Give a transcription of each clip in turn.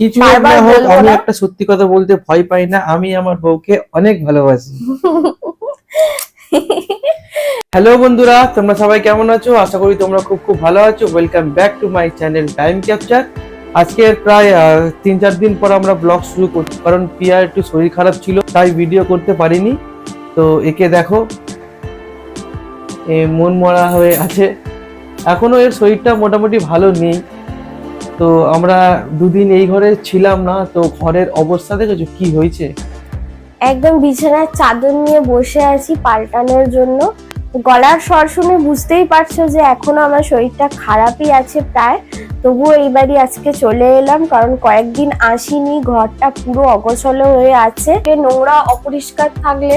কিছু না হোক আমি একটা সত্যি কথা বলতে ভয় পাই না। আমি আমার বউকে অনেক ভালোবাসি। হ্যালো বন্ধুরা তোমরা সবাই কেমন আছো? আশা করি তোমরা খুব খুব ভালো আছো। Welcome back to my channel time capture আজকে প্রায় তিন চার দিন পর আমরা ব্লগ শুরু করছি কারণ পিয়ার একটু শরীর খারাপ ছিল তাই ভিডিও করতে পারিনি। তো একে দেখো এ মন মরা হয়ে আছে। এখনও এর শরীরটা মোটামুটি ভালো নেই। তো আমরা দুদিন এই ঘরে ছিলাম না, তো ঘরের অবস্থা দেখেছ? কি হয়েছে? একদম বিছানার চাদর নিয়ে বসে আছি পাল্টানোর জন্য। গলার স্বর শুনে বুঝতেই পারছ যে এখনও আমার শরীরটা খারাপই আছে প্রায়। তবুও এইবারই আজকে চলে এলাম, কারণ কয়েকদিন আসিনি, ঘরটা পুরো অগোছলো হয়ে আছে। নোংরা, অপরিষ্কার থাকলে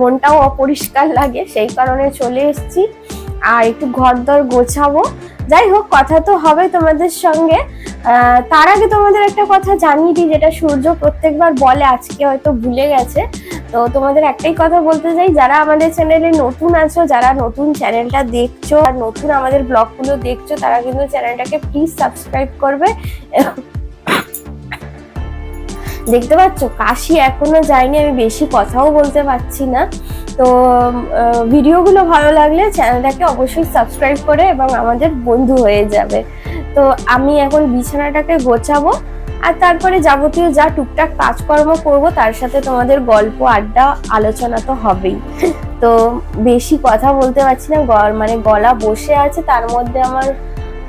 মনটাও অপরিষ্কার লাগে, সেই কারণে চলে এসেছি। আর একটু ঘর দর গোছাবো। যাই হোক কথা তো হবে তোমাদের সঙ্গে। তার আগে তোমাদের একটা কথা জানিয়ে দিই, যেটা সূর্য প্রত্যেকবার বলে, আজকে হয়তো ভুলে গেছে। তো তোমাদের একটাই কথা বলতে চাই, যারা আমাদের চ্যানেলে নতুন আছো, যারা নতুন চ্যানেলটা দেখছ, আর নতুন আমাদের ব্লগগুলো দেখছ, তারা কিন্তু চ্যানেলটাকে প্লিজ সাবস্ক্রাইব করবে। দেখতে পাচ্ছ? কাশি এখনও যায়নি, আমি বেশি কথাও বলতে পারছি না। তো ভিডিওগুলো ভালো লাগলে চ্যানেলটাকে অবশ্যই সাবস্ক্রাইব করে এবং আমাদের বন্ধু হয়ে যাবে। তো, আমি এখন বিছানাটাকে গোছাবো আর তারপরে যাবতীয় যা টুকটাক কাজকর্ম করব, তার সাথে তোমাদের গল্প, আড্ডা, আলোচনা তো হবেই। তো, বেশি কথা বলতে পারছি না মানে গলা বসে আছে, তার মধ্যে আমার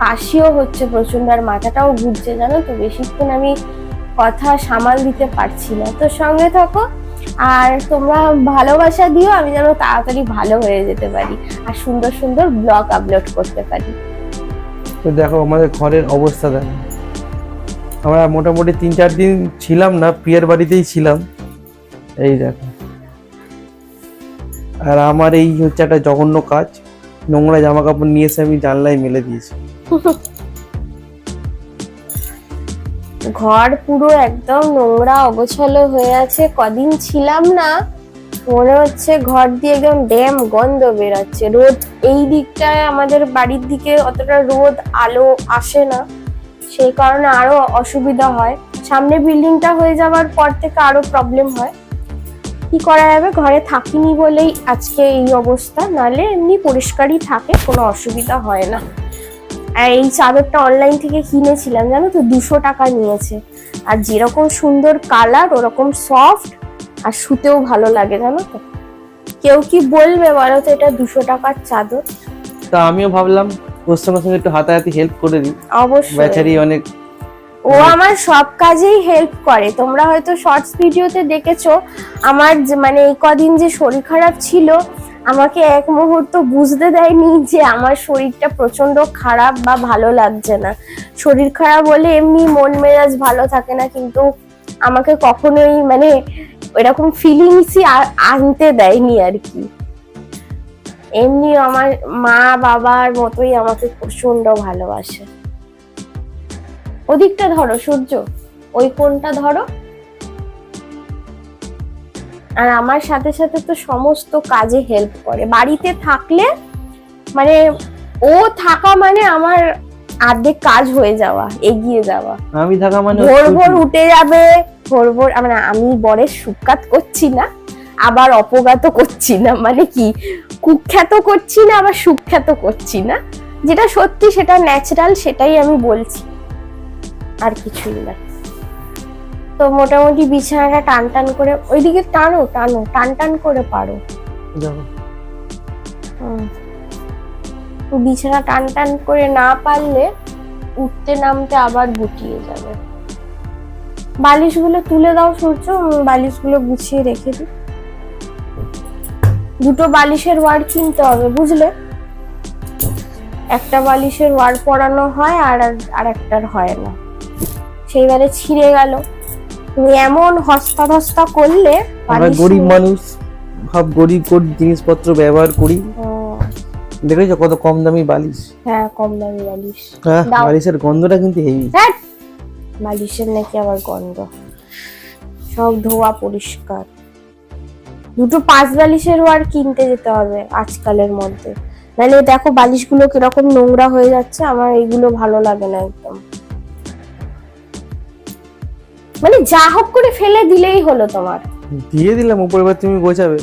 কাশিও হচ্ছে প্রচণ্ড আর মাথাটাও ঘুরছে, জানো তো? বেশিক্ষণ আমি কথা সামাল দিতে পারছি না। তো সঙ্গে থাকো আর তোমরা ভালোবাসা দিও আমি যেন তাড়াতাড়ি ভালো হয়ে যেতে পারি আর সুন্দর সুন্দর ব্লগ আপলোড করতে পারি। তো দেখো আমাদের ঘরের অবস্থা দেখো। আমরা মোটামুটি তিন চার দিন ছিলাম না পিয়ার বাড়িতেই ছিলাম। এই দেখো। আর আমার এই হচ্ছে একটা জঘন্য কাজ নোংরা জামা কাপড় নিয়ে এসে আমি জানলায় মেলে দিয়েছি। ঘর পুরো একদম নোংরা, অগোছালো হয়ে আছে। কদিন ছিলাম না, মনে হচ্ছে ঘর দিয়ে একদম ড্যাম গন্ধ বেরাচ্ছে। রোদ এই দিকটায় আমাদের বাড়ির দিকে অতটা রোদ, আলো আসে না। সেই কারণে আরও অসুবিধা হয়। সামনে বিল্ডিংটা হয়ে যাওয়ার পর থেকে আরও প্রবলেম হয়। কি করা যাবে? ঘরে থাকিনি বলেই আজকে এই অবস্থা। নালে এমনি পরিষ্কারই থাকে, কোনো অসুবিধা হয় না। আর এই চাদরটা অনলাইন থেকে কিনেছিলাম জানো তো? দুশো টাকা নিয়েছে। আর যেরকম সুন্দর কালার ওরকম সফট আর শুতেও ভালো লাগে জানো তো? কেউ কি বলবে বলো তো এটা দুশো টাকার চাদর? তা আমিও ভাবলাম ওর সঙ্গে সঙ্গে একটু হাতাহাতি হেল্প করে দিই। অবশ্যই। বেচারি অনেক ও আমার সব কাজেই হেল্প করে। তোমরা হয়তো শর্টস ভিডিওতে দেখেছ আমার মানে এই কদিন যে শরীর খারাপ ছিল আমাকে এক মুহূর্ত বুঝতে দেয়নি যে আমার শরীরটা প্রচণ্ড খারাপ বা ভালো লাগছে না। শরীর খারাপ হলে এমনি মন মেজাজ ভালো থাকে না, কিন্তু আমাকে কখনোই মানে এরকম ফিলিংসই আনতে দেয়নি আর কি। এমনি আমার মা বাবার মতোই আমাকে প্রচণ্ড ভালোবাসে। ওদিকটা ধরো, সূর্য, ওই কোনটা ধরো? আর আমার সাথে সাথে তো সমস্ত কাজে হেল্প করে। বাড়িতে থাকলে মানে ও থাকা মানে আমার অর্ধেক কাজ হয়ে যাওয়া এগিয়ে যাওয়া। আমি থাকা মানে ভোর ভোর উঠে যাবে ভোর ভোর মানে আমি বরের সুখ্যাত করছি না আবার অপঘাত করছি না। মানে কি? কুখ্যাত করছি না আবার সুখ্যাত করছি না। যেটা সত্যি সেটা ন্যাচারাল সেটাই আমি বলছি। আর কিছুই না। তো মোটামুটি বিছানাটা টান টান করে ওইদিকে টানো টানো টান টান করে পারো। বিছানা টান টান করে না পারলে উঠতে নামতে আবার গুটিয়ে যাবে। বালিশগুলো তুলে দাও সূর্য বালিশগুলো গুছিয়ে রেখে দিই। দুটো বালিশের ওয়ার কিনতে হবে বুঝলে? একটা বালিশের ওয়ার পরানো হয় আর আর একটার হয় না। সেইবারে ছিঁড়ে গেল। তুমি এমন হস্তা ধস্তা করলে আমরা গরিব মানুষ সব গরিব গরিব জিনিসপত্র ব্যবহার করি। দেখেছ কত কম দামি বালিশ? হ্যাঁ কম দামি বালিশ। হ্যাঁ বালিশের গন্ধটা কিন্তু হেভি বালিশের নাকি আবার গন্ধ। সব ধোয়া পরিষ্কার। দুটো পাঁচ বালিশের ওয়ার কিনতে যেতে হবে আজকালের মধ্যে। নাহলে দেখো বালিশগুলো কীরকম নোংরা হয়ে যাচ্ছে আমার এইগুলো ভালো লাগে না একদম। মানে যা হোক করে ফেলে দিলেই হলো তোমার। দিয়ে দিলাম উপরে এবার তুমি গোছাবে।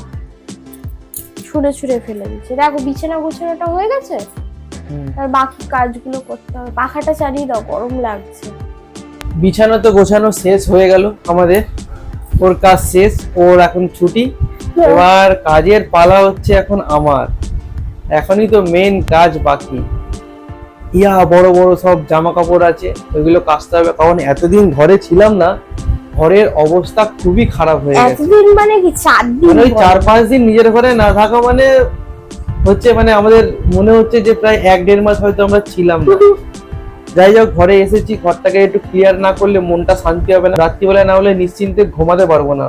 ছুঁড়ে ছুঁড়ে ফেলে দিচ্ছে। দেখো বিছানা গোছানোটা হয়ে গেছে? আর বাকি কাজগুলো করতে হবে। পাখাটা চালিয়ে দাও গরম লাগছে। বিছানা তো গোছানো শেষ হয়ে গেল আমাদের। ওর কাজ শেষ ওর এখন ছুটি। এবার কাজের পালা হচ্ছে এখন আমার। এখনই তো মেন কাজ বাকি। ইয়া বড় বড় সব জামা কাপড় আছে ওইগুলো কাচতে হবে। কারণ এতদিন ঘরে ছিলাম না ঘরের অবস্থা খুবই খারাপ হয়ে গেছে। এতদিন মানে কি চার দিন মানে ওই চার পাঁচ দিন নিজের ঘরে না থাকা মানে হচ্ছে মানে আমাদের মনে হচ্ছে যে প্রায় এক দেড় মাস হয়তো আমরা ছিলাম না। যাই হোক ঘরে এসেছি ঘরটাকে একটু ক্লিয়ার না করলে মনটা শান্তি হবে না। রাত্রিবেলা না হলে নিশ্চিন্তে ঘুমাতে পারব না।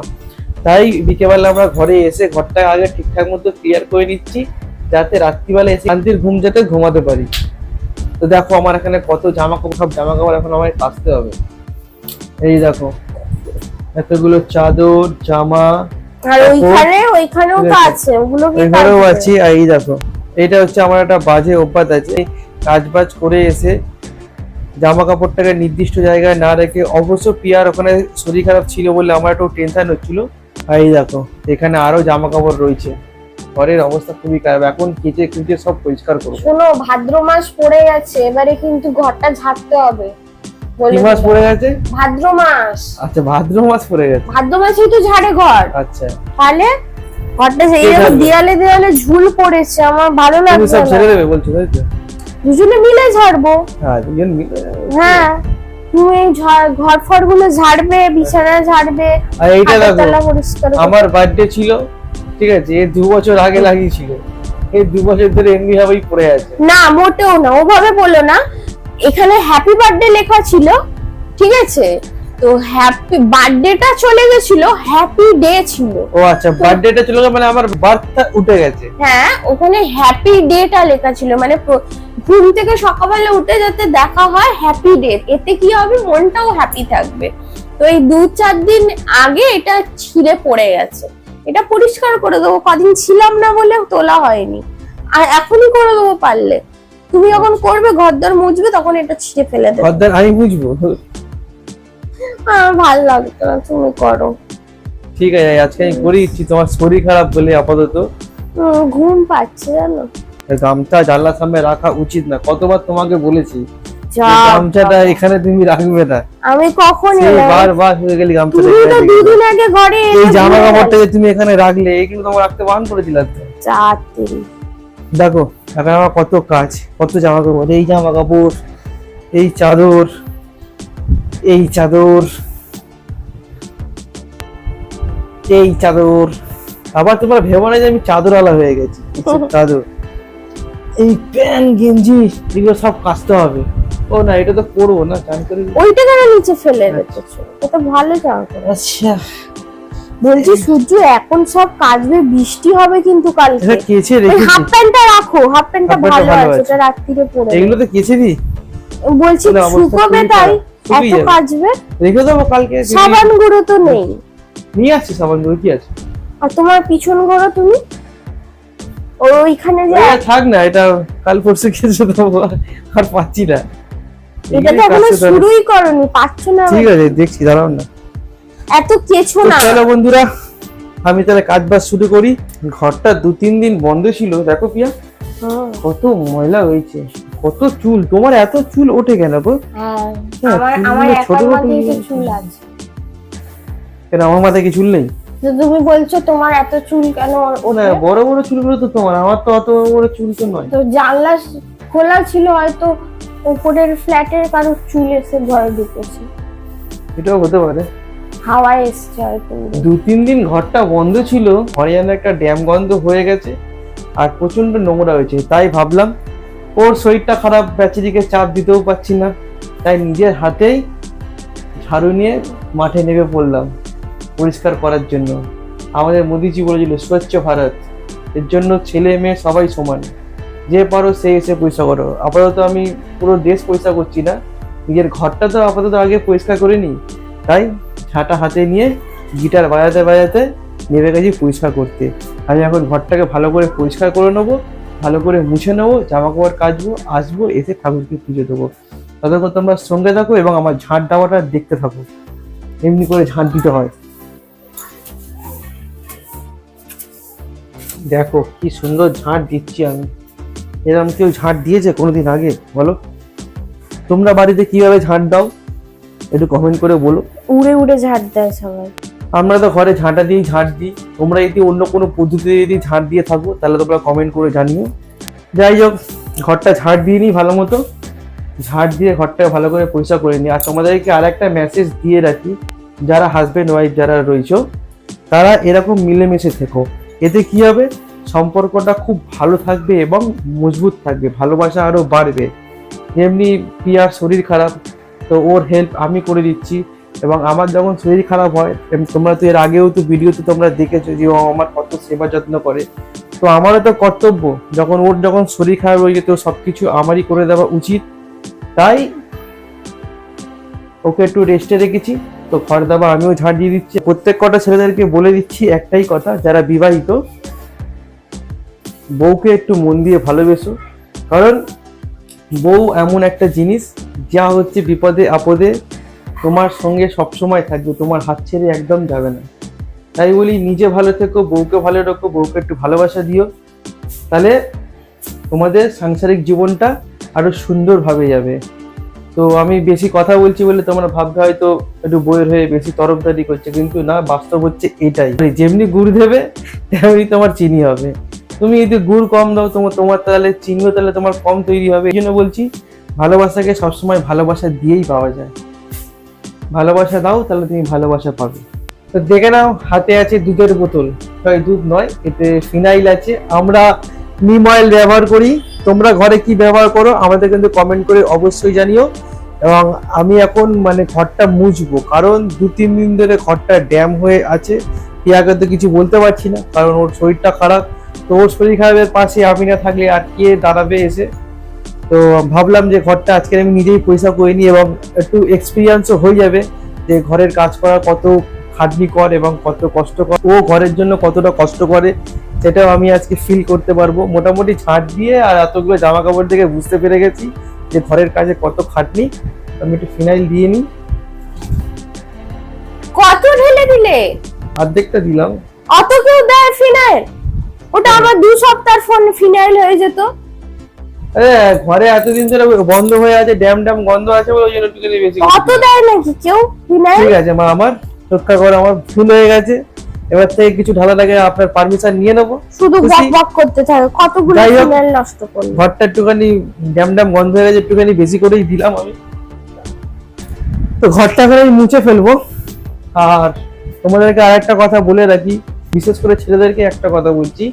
তাই বিকেলবেলা আমরা ঘরে এসে ঘরটা আগে ঠিকঠাক মতো ক্লিয়ার করে নিচ্ছি যাতে রাত্রিবেলা এসে শান্তির ঘুম যাতে ঘুমাতে পারি। তো দেখো আমার এখানে কত জামা কাপড় সব জামা কাপড় এখন আমায় কাচতে হবে এই দেখো এতগুলো চাদর জামা আর ওইখানে ওইখানেও তো আছে। ওগুলো কি কাটবে? আছি আর এই দেখো এটা হচ্ছে আমার একটা বাজে অভ্যাস আছে কাজ বাজ করে এসে জামা কাপড়টাকে নির্দিষ্ট জায়গায় না রেখে অবশ্য পিয়ার ওখানে শরীর খারাপ ছিল বলে আমার একটু টেনশন হচ্ছিল আর এই দেখো এখানে আরও জামা কাপড় রয়েছে ঘরের অবস্থা খুবই খারাপ। এখন কেচে কুচে সব পরিষ্কার করব। শোনো ভাদ্র মাস পড়ে গেছে এবারে কিন্তু ঘরটা ঝাড়তে হবে। কি মাস পড়ে গেছে? ভাদ্র মাস। আচ্ছা ভাদ্র মাস পড়ে গেছে। ভাদ্র মাসেই তো ঝাড়ে ঘর। আচ্ছা। তাহলে ঘরটা সেই? দেয়ালে দেয়ালে ঝুল পড়েছে আমার ভালো লাগছে সব ছেড়ে দেবে বলছো তাই তো? দুজনে মিলে ঝাড়বো। হ্যাঁ দুজন মিলে হ্যাঁ তুমি ঘর ফরগুলো ঝাড়বে বিছানা ঝাড়বে আর এইটা দেখো। আমার বার্থডে ছিল ঠিক আছে এই দু বছর আগে লাগিয়েছিল। এই দু বছর ধরে এমনি ভাবেই পড়ে আছে। না মোটেও না ওভাবে বলো না। এখানে হ্যাপি বার্থডে লেখা ছিল ঠিক আছে? তো হ্যাপি বার্থডেটা চলে গেছিল হ্যাপি ডে ছিল। ও আচ্ছা বার্থডেটা চলে গেল মানে আমার বার্থটা উঠে গেছে। হ্যাঁ ওখানে হ্যাপি ডেটা লেখা ছিল মানে ঘুম থেকে সকালবেলা উঠে যাতে দেখা হয় হ্যাপি ডে এতে কি হবে? মনটাও হ্যাপি থাকবে। তো এই দু চার দিন আগে এটা ছিঁড়ে পড়ে গেছে। এটা পরিষ্কার করে দেবো কদিন ছিলাম না বলে তোলা হয়নি। আর এখনই করে দেবো পারলে। তুমি যখন করবে ঘরদর মুছবে তখন এটা ছিঁড়ে ফেলে দেবে। আমি বুঝব ভালো লাগতো না তুমি করো। ঠিক আছে আজকে আমি করে দিচ্ছি। তোমার শরীর খারাপ বলে আপাতত। ঘুম পাচ্ছে জানো? গামছা জানলার সামনে রাখা উচিত না। কতবার তোমাকে বলেছি গামছাটা এখানে তুমি রাখবে না। আমি কখন বারবার হয়ে গেলি গামছাটা তুমি তো দুদিন আগে ঘরে এই জামা কাপড়টাকে তুমি এখানে রাখলে এগুলো তোমার রাখতে বান করেছিলাম তো দেখো এখন আমার কত কাজ কত জামা কাপড় এই জামা কাপড় এই চাদর এই চাদর এই চাদর। আবার তোমরা ভেবো না যে আমি চাদর আলা হয়ে গেছি। চাদর। এই প্যান্ট গেঞ্জি এগুলো সব কাচতে হবে। ও না এটা তো পরবো না চান করে ওইটা কেন নিচে ফেলে রেখেছো? এটা ভালো জামা কাপড়। আচ্ছা। বলছি সূর্য এখন সব কাচবে বৃষ্টি হবে কিন্তু কালকে। কেচে হাফ প্যান্টটা রাখো হাফ প্যান্টটা ভালো আছে রাত্রিরে পরে এগুলো তো কেচে দিই। বলছি শুকোবে তাই এত। কাচবে রেখে দেবো কালকে সাবান গুঁড়ো তো নেই। নিয়ে আসছি সাবানগুলো কি আছে? আর তোমার পিছন গুঁড়ো তুমি? ওইখানে যে থাক না এটা কাল পরশু কেসে দেবো আর পাচ্ছি না। এটা তো এখনও শুরুই করনি পাচ্ছ না ঠিক আছে দেখছি দাঁড়াও না। এত কেছো না। চলো বন্ধুরা আমি তাহলে কাজ বাজ শুরু করি। ঘরটা দু তিন দিন বন্ধ ছিল দেখো পিয়া। কত ময়লা হয়েছে কত চুল। তোমার এত চুল ওঠে কেন গো? হ্যাঁ হ্যাঁ, আমার ছোট চুল আছে। কেন আমার মাথায় কি চুল নেই? তুমি বলছো তোমার এত চুল কেন না ওঠে? বড় বড় চুলগুলো তো তোমার আমার তো অত বড় বড় চুল তো নয়। তো জানলা খোলা ছিল হয়তো উপরের ফ্ল্যাটের কারও চুল এসে ঘরে ঢুকেছে। এটাও হতে পারে। হাওয়া এসছে হয়তো দু তিন দিন ঘরটা বন্ধ ছিল ঘরে যেন একটা ড্যাম গন্ধ হয়ে গেছে আর প্রচণ্ড নোংরা হয়েছে। তাই ভাবলাম ওর শরীরটা খারাপ ব্যাচারিকে চাপ দিতেও পারছি না। তাই নিজের হাতেই ঝাড়ু নিয়ে মাঠে নেমে পড়লাম পরিষ্কার করার জন্য। আমাদের মোদিজি বলেছিল স্বচ্ছ ভারত। এর জন্য ছেলে মেয়ে সবাই সমান। যে পারো, সে এসে পয়সা করো। আপাতত আমি পুরো দেশ পয়সা করছি না। নিজের ঘরটা তো আপাতত আগে পরিষ্কার করে নিই। তাই ঝাঁটা হাতে নিয়ে গিটার বাজাতে বাজাতে নেমে গেছি পরিষ্কার করতে। আমি এখন ঘরটাকে ভালো করে পরিষ্কার করে নেব, ভালো করে মুছে নেব জামা কাপড় কাচবো, আসব, এসে ঠাকুরকে পুজো দেবো। ততক্ষণ তোমরা সঙ্গে থাকো এবং আমার ঝাঁট দেওয়াটা দেখতে থাকো। এমনি করে ঝাঁট দিতে হয়। দেখো, কি সুন্দর ঝাঁট দিচ্ছি আমি। এরকম কেউ ঝাঁট দিয়েছে কোনোদিন আগে বলো? তোমরা বাড়িতে কীভাবে ঝাঁট দাও? একটু কমেন্ট করে বলো। উড়ে উড়ে ঝাড় দেয় সবাই। আমরা তো ঘরে ঝাঁটা দিয়ে ঝাঁট দিই। তোমরা যদি অন্য কোনো পদ্ধতিতে যদি ঝাঁট দিয়ে থাকো তাহলে তোমরা কমেন্ট করে জানিও। যাই হোক ঘরটা ঝাড় দিয়ে নিই ভালো মতো। ঝাড় দিয়ে ঘরটা ভালো করে পরিষ্কার করে নিই। আর তোমাদেরকে আর একটা মেসেজ দিয়ে রাখি যারা হাজব্যান্ড ওয়াইফ যারা রয়েছো তারা এরকম মিলেমিশে থেকো। এতে কি হবে? সম্পর্কটা খুব ভালো থাকবে এবং মজবুত থাকবে, ভালোবাসা আরও বাড়বে। যেমনি পিয়ার শরীর খারাপ, তো ওর হেল্প আমি করে দিচ্ছি এবং আমার যখন শরীর খারাপ হয় তোমরা তো এর আগেও তো ভিডিওতে তোমরা দেখেছ যে ও আমার কত সেবা যত্ন করে। তো আমারও তো কর্তব্য, যখন ওর যখন শরীর খারাপ হয়ে যেত সব কিছু আমারই করে দেওয়া উচিত। তাই ওকে একটু রেস্টে রেখেছি। তো ঘর দাবা আমিও ঝাড় দিয়ে দিচ্ছি। প্রত্যেক কটা ছেলেদেরকে বলে দিচ্ছি একটাই কথা, যারা বিবাহিত বউকে একটু মন দিয়ে ভালোবেসো। কারণ বউ এমন একটা জিনিস যা হচ্ছে বিপদে, আপদে তোমার সঙ্গে সবসময় থাকবে, তোমার হাত ছেড়ে একদম যাবে না। তাই বলি, নিজে ভালো থেকো, বউকে ভালো রাখো, বউকে একটু ভালোবাসা দিও। তাহলে তোমাদের সাংসারিক জীবনটা আরও সুন্দরভাবে যাবে। তো আমি বেশি কথা বলছি বলে তোমরা ভাববে হয়তো একটু বইয়ের হয়ে বেশি তরফদারি করছে, কিন্তু না, বাস্তব হচ্ছে এটাই। যেমনি গুড় দেবে তেমনি তোমার চিনি হবে। তুমি যদি গুড় কম দাও তোমার তোমার তাহলে চিনিও তাহলে তোমার কম তৈরি হবে। এই জন্য বলছি, ভালোবাসাকে সবসময় ভালোবাসা দিয়েই পাওয়া যায়। ভালোবাসা দাও তাহলে তুমি ভালোবাসা পাবে। তো দেখে নাও, হাতে আছে দুধের বোতল। সরি, দুধ নয়, এতে ফিনাইল আছে। আমরা নিম অয়েল ব্যবহার করি। তোমরা ঘরে কি ব্যবহার করো, আমাদের কিন্তু কমেন্ট করে অবশ্যই জানিও। এবং আমি এখন মানে ঘরটা মুছবো, কারণ দু তিন দিন ধরে ঘরটা ড্যাম হয়ে আছে। পিয়াকে তো কিছু বলতে পারছি না, কারণ ওর শরীরটা খারাপ। তো ওর শরীর খারাপের পাশে আমি না থাকলে আর কে দাঁড়াবে এসে। তো ভাবলাম যে ঘরটা আজকে আমি নিজেই পয়সা করে নিই এবং একটু এক্সপিরিয়েন্সও হয়ে যাবে যে ঘরের কাজ করা কত খাটনি কর এবং কত কষ্ট কর ও ঘরের জন্য কতটা কষ্ট করে সেটাও আমি আজকে ফিল করতে পারব। মোটামুটি ছাড় দিয়ে আর এতগুলো জামা কাপড় থেকে বুঝতে পেরে গেছি যে ঘরের কাজে কত খাটনি। আমি একটু ফিনাইল দিয়ে নিই। কত ঢেলে দিলে? অর্ধেকটা দিলাম। অত কেউ দেয় ফিনাইল ওটা আমার দু সপ্তাহ ফোন ফিনাইল হয়ে যেত। আরে ঘরে এতদিন ধরে বন্ধ হয়ে আছে ড্যাম ড্যাম গন্ধ আছে বলে ওই জন্য একটু বেশি করে অত দেয় নাকি কেউ? ফিনাইল ঠিক আছে মা আমার রক্ষা করে আমার ভুল হয়ে গেছে। এবার থেকে কিছু ঢালার আগে আপনার পারমিশন নিয়ে নেব। শুধু বক বক করতে থাকে কতগুলো। ফিনাইল নষ্ট করল। ঘরটা একটুখানি ড্যাম ড্যাম গন্ধ হয়ে গেছে একটুখানি বেশি করেই দিলাম আমি। তো ঘরটা করে মুছে ফেলব। আর তোমাদেরকে আরেকটা কথা বলে রাখি বিশেষ করে ছেলেদেরকে একটা কথা বলছি,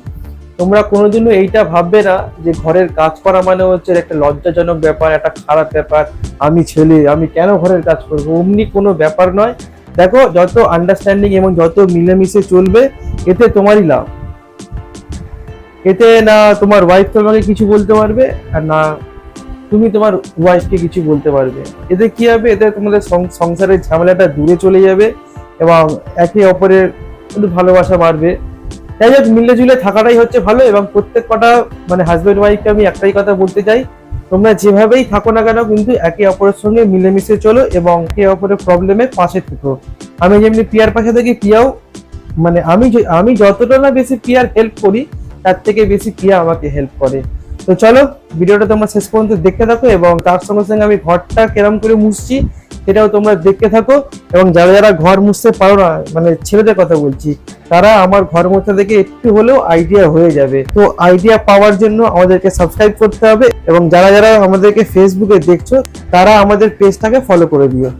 তোমরা কোনোদিনও এইটা ভাববে না যে ঘরের কাজ করা মানে হচ্ছে একটা লজ্জাজনক ব্যাপার, একটা খারাপ ব্যাপার, আমি ছেলে, আমি কেন ঘরের কাজ করব? অমনি কোনো ব্যাপার নয়। দেখো, যত আন্ডারস্ট্যান্ডিং এবং যত মিলেমিশে চলবে, এতে তোমারই লাভ। এতে না তোমার ওয়াইফ তোমাকে কিছু বলতে পারবে, আর না তুমি তোমার ওয়াইফকে কিছু বলতে পারবে। এতে কি হবে? এতে তোমাদের সংসারের ঝামেলাটা দূরে চলে যাবে এবং একে অপরের একটু ভালোবাসা বাড়বে। যাই হোক মিলে ঝুলে থাকাটাই হচ্ছে ভালো এবং প্রত্যেক কটা মানে হাজব্যান্ড ওয়াইফকে আমি একটাই কথা বলতে চাই, তোমরা যেভাবেই থাকো না কেন কিন্তু একে অপরের সঙ্গে মিলেমিশে চলো এবং একে অপরের প্রবলেমে পাশে থেকো। আমি যেমনি পিয়ার পাশে থাকি, পিয়াও মানে আমি আমি যতটা না বেশি পিয়ার হেল্প করি, তার থেকে বেশি পিয়া আমাকে হেল্প করে। তো চলো, ভিডিওটা তোমরা শেষ পর্যন্ত দেখতে থাকো এবং তার সঙ্গে সঙ্গে আমি ঘরটা কেরম করে মুছছি, সেটাও তোমরা দেখতে থাকো। এবং যারা যারা ঘর মুছতে পারো না মানে ছেলেদের কথা বলছি, তারা আমার ঘর মোছা থেকে একটু হলেও আইডিয়া হয়ে যাবে। তো আইডিয়া পাওয়ার জন্য আমাদেরকে সাবস্ক্রাইব করতে হবে এবং যারা যারা আমাদেরকে ফেসবুকে দেখছ, তারা আমাদের পেজটাকে ফলো করে দিও।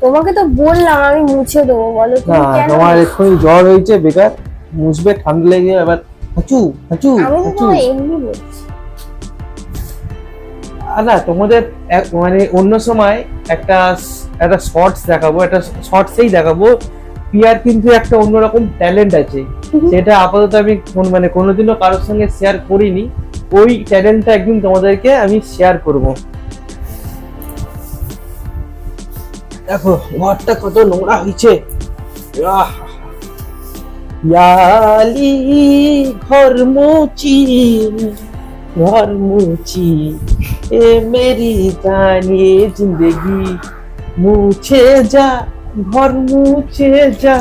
তোমাকে তো বললাম আমি মুছে দেবো বলো তুমি না কেন তোমার এক্ষুনি জ্বর হয়েছে বেকার মুছবে ঠান্ডা লেগে এবার হাঁচু হাঁচু আমি তো হাঁচু এমনি বলছি। আর না তোমাদের এক- মানে অন্য সময় একটা স- একটা শর্টস দেখাবো একটা শর্টসেই দেখাবো পিয়ার কিন্তু একটা অন্যরকম ট্যালেন্ট আছে। হুম। সেটা আপাতত আমি কোন- মানে কোনোদিনও কারোর সঙ্গে শেয়ার করিনি। ওই ট্যালেন্টটা একদিন তোমাদেরকে আমি শেয়ার করব। দেখো, ঘরটা কত নোংরা হয়েছে। ইয়ালি ঘর মুচি ঘর মুচি, এ মেরি গানে জিন্দেগি। মুছে যা, ঘর মুছে যা।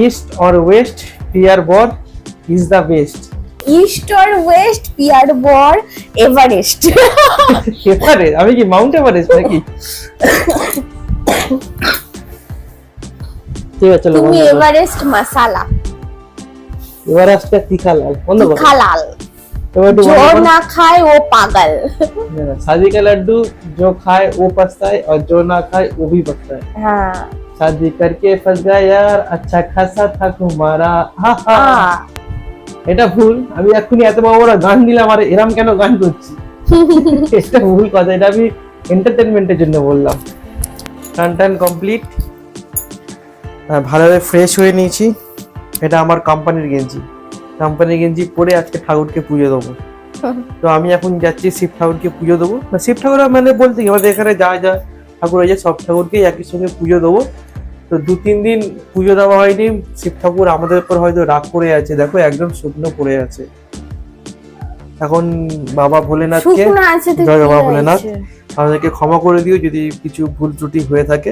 जा east or west peer board is the best east or west peer বর এভারেস্ট এভারেস্ট আমি কি মাউন্ট এভারেস্ট নাকি ঠিক আছে চলো তুমি বন্ধ কর। এভারেস্ট মশালা এবার আজকে তিখা লাল বন্ধ করো খালাল এবার একটু जो বন্ধ করো। ना खाए वो पागल शादी का लड्डू जो खाए वो पछता है और जो ना खाए वो भी पछता है हाँ शादी करके फंस गया यार अच्छा खासा था तुम्हारा হা হা। हाँ এটা ভুল আমি এক্ষুনি এত বড় বড় গান দিলাম আর এরম কেন গান করছি এটা ভুল কথা এটা আমি এন্টারটেনমেন্টের জন্য বললাম টান টান কমপ্লিট ভালোভাবে ফ্রেশ হয়ে নিয়েছি এটা আমার কোম্পানির গেঞ্জি কোম্পানির গেঞ্জি পরে আজকে ঠাকুরকে পুজো দেবো তো আমি এখন যাচ্ছি শিব ঠাকুরকে পুজো দেবো না শিব ঠাকুর মানে বলতে কি আমাদের এখানে যা যা ঠাকুর আছে সব ঠাকুরকে একই সঙ্গে পুজো দেবো তো দু তিন দিন পুজো দেওয়া হয়নি। শিব ঠাকুর আমাদের উপর হয়তো রাগ করে আছে। দেখো একদম শুকনো পড়ে আছে। এখন বাবা ভোলেনাথকে জয় বাবা ভোলেনাথ। আমাদেরকে ক্ষমা করে দিও যদি কিছু ভুল ত্রুটি হয়ে থাকে।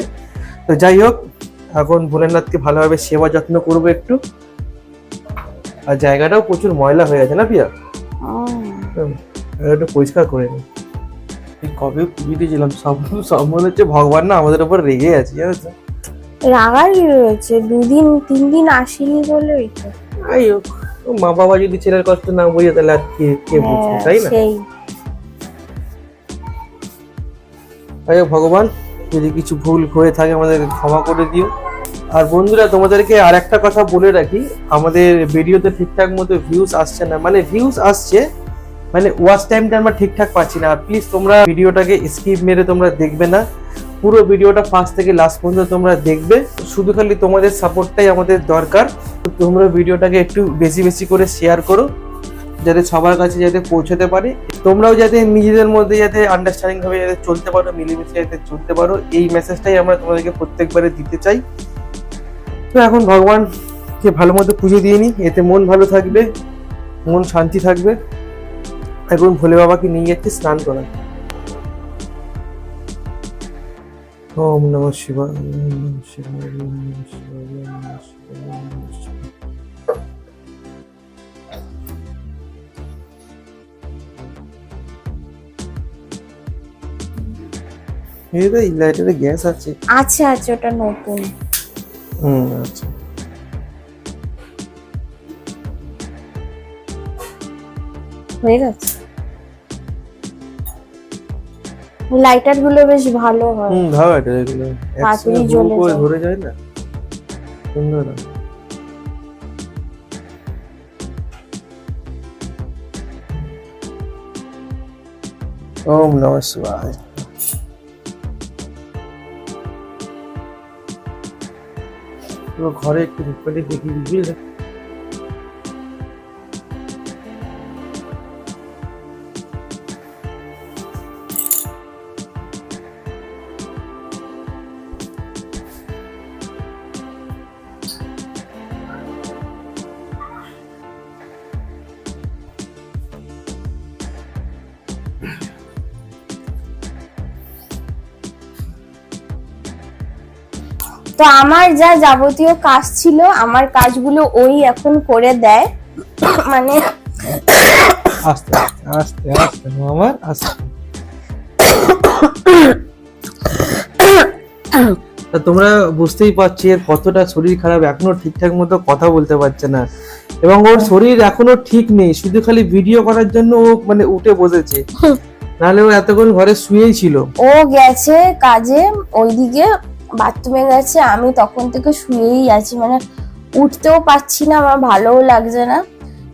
তো যাই হোক এখন ভোলেনাথকে ভালোভাবে সেবা যত্ন করব একটু। আর জায়গাটাও প্রচুর ময়লা হয়ে আছে না পিয়া? একটু পরিষ্কার করে নি। কবে পুজো দিয়েছিলাম সব মনে হচ্ছে ভগবান না আমাদের উপর রেগে আছে জানো তো। রয়েছে দুদিন তিন দিন আসেনি তো মা বাবা যদি ছেলের কষ্ট না বোঝে তাহলে আর কে কে বুঝবে হ্যাঁ, তাই না? সেই। ভগবান যদি কিছু ভুল হয়ে থাকে আমাদের ক্ষমা করে দিও। আর বন্ধুরা তোমাদেরকে আর একটা কথা বলে রাখি আমাদের ভিডিওতে ঠিকঠাক মতো ভিউজ আসছে না। মানে ভিউজ আসছে মানে ওয়াচ টাইমটা আমরা ঠিকঠাক পাচ্ছি না। আর প্লিজ তোমরা ভিডিওটাকে স্কিপ মেরে তোমরা দেখবে না। পুরো ভিডিওটা ফার্স্ট থেকে লাস্ট পর্যন্ত তোমরা দেখবে। শুধু খালি তোমাদের সাপোর্টটাই আমাদের দরকার। তোমরা ভিডিওটাকে একটু বেশি বেশি করে শেয়ার করো, যাতে সবার কাছে যাতে পৌঁছাতে পারে। তোমরাও যাতে নিজেদের মধ্যে যাতে আন্ডারস্ট্যান্ডিং ভাবে যাতে চলতে পারো, মিলেমিশে যাতে চলতে পারো, এই মেসেজটাই আমরা তোমাদেরকে প্রত্যেকবারে দিতে চাই। তো এখন ভগবানকে ভালো মতো পুজো দিয়ে নিই। এতে মন ভালো থাকবে, মন শান্তি থাকবে। এখন ভোলে বাবাকে নিয়ে যাচ্ছি স্নান করা ওম নম শিবায় ওম নমঃ শিবায় ওম নমঃ শিবায় ওম নমঃ শিবায় ওম নমঃ শিবায়। এই তো এই লাইটারে গ্যাস আছে। আছে আছে ওটা নতুন। হুম আচ্ছা। হয়ে গেছে? লাইটারগুলো বেশ ভালো হয়। হুম ভালো এটা এগুলো তাড়াতাড়ি জ্বলে যায়। ধরে যায় না? সুন্দর না। ওম নমঃ শিবায়। পুরো ঘরে একটু রূপকালি দেখি বুঝলে তো আমার যা যাবতীয় কাজ ছিল আমার কাজগুলো ওই এখন করে দেয়। মানে আস্তে আস্তে আস্তে আস্তে আমার আস্তে। তা তোমরা বুঝতেই পারছি এর কতটা শরীর খারাপ এখনও ঠিকঠাক মতো কথা বলতে পারছে না। এবং ওর শরীর এখনও ঠিক নেই শুধু খালি ভিডিও করার জন্য ও মানে উঠে বসেছে। নাহলে ও এতক্ষণ ঘরে শুয়েই ছিল। ও গেছে কাজে ওইদিকে বাথরুমে গেছে, আমি তখন থেকে শুয়েই আছি মানে উঠতেও পারছি না, আমার ভালোও লাগছে না।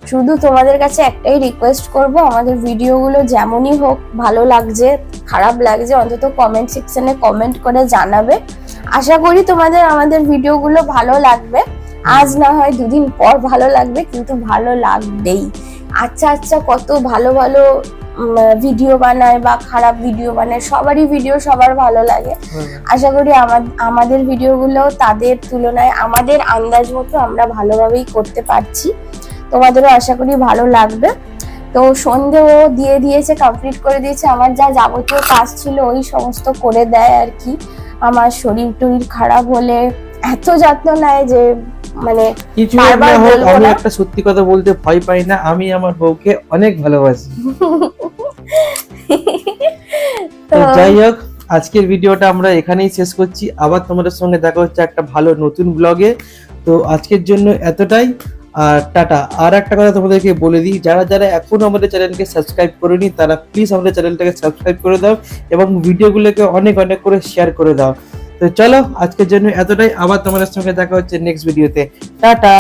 শুধু তোমাদের কাছে একটাই রিকোয়েস্ট করব, আমাদের ভিডিওগুলো যেমনই হোক ভালো লাগছে, খারাপ লাগছে, অন্তত কমেন্ট সেকশনে কমেন্ট করে জানাবে। আশা করি তোমাদের আমাদের ভিডিওগুলো ভালো লাগবে। আজ না হয় দুদিন পর ভালো লাগবে, কিন্তু ভালো লাগবেই। আচ্ছা আচ্ছা কত ভালো ভালো ভিডিও বানায় বা খারাপ ভিডিও বানায় সবারই ভিডিও সবার ভালো লাগে। আশা করি আমা- আমাদের ভিডিওগুলো তাদের তুলনায় আমাদের আন্দাজ মতো আমরা ভালোভাবেই করতে পারছি। তোমাদেরও আশা করি ভালো লাগবে। তো সন্ধেও দিয়ে দিয়েছে কমপ্লিট করে দিয়েছে আমার যা যাবতীয় কাজ ছিল ওই সমস্ত করে দেয় আর কি। আমার শরীর টরীর খারাপ হলে এত যত্ন নেয় যে মানে কিছু আমি একটা সত্যি কথা বলতে ভয় পাই না আমি আমার বউকে অনেক ভালোবাসি। তো যাই হোক, আজকের ভিডিওটা আমরা এখানেই শেষ করছি। আবার তোমাদের সঙ্গে দেখা হচ্ছে একটা ভালো নতুন ব্লগে। তো আজকের জন্য এতটাই, আর টাটা। আর একটা কথা তোমাদেরকে বলে দিই, যারা যারা এখনও আমাদের চ্যানেলকে সাবস্ক্রাইব করেনি, তারা প্লিজ আমাদের চ্যানেলটাকে সাবস্ক্রাইব করে দাও এবং ভিডিওগুলোকে অনেক অনেক করে শেয়ার করে দাও। তো চলো, আজকের জন্য এতটাই। আবার তোমাদের সঙ্গে দেখা হচ্ছে নেক্সট ভিডিওতে টাটা!